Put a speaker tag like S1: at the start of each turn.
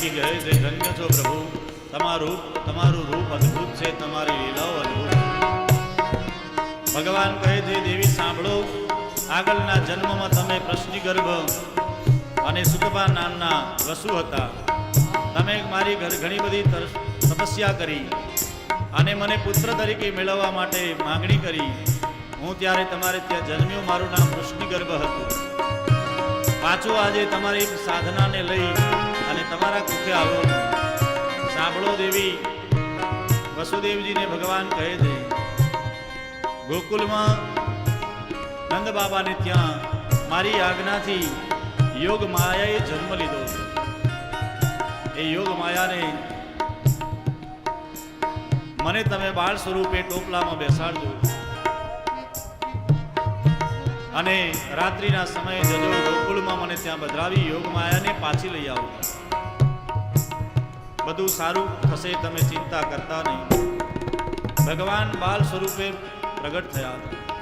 S1: કહે જય ધન્ય છો પ્રભુ. તમારું તમારું રૂપ અદ્ભુત છે, તમારી લીલાઓ અદ્ભુત ભગવાન કહે છે, દેવી, સાંભળો. આગળના જન્મમાં તમે પ્રશ્ની ગર્ભ અને સુતપા નામના વસુ હતા. તમે મારી ઘર, ઘણી બધી તપસ્યા કરી અને મને પુત્ર તરીકે મેળવવા માટે માગણી કરી. હું ત્યારે તમારે ત્યાં જન્મ્યું, મારું નામ વૃષ્ણિગર્ભ હતું. પાછું આજે તમારી સાધનાને લઈ અને તમારા કુખે આવો. સાંભળો દેવી, વસુદેવજીને ભગવાન કહે છે, ગોકુલમાં નંદ બાબાને ત્યાં મારી આજ્ઞાથી યોગ માયાએ જન્મ લીધો એ યોગ માયાને મને તમે બાળ સ્વરૂપે ટોપલામાં બેસાડજો અને રાત્રિના સમયે જજો ગોકુળમાં મને ત્યાં બદલાવી યોગ માયાને પાછી લઈ આવો. બધું સારું થશે તમે ચિંતા કરતા નહીં. ભગવાન બાલ સ્વરૂપે પ્રગટ થયા હતા.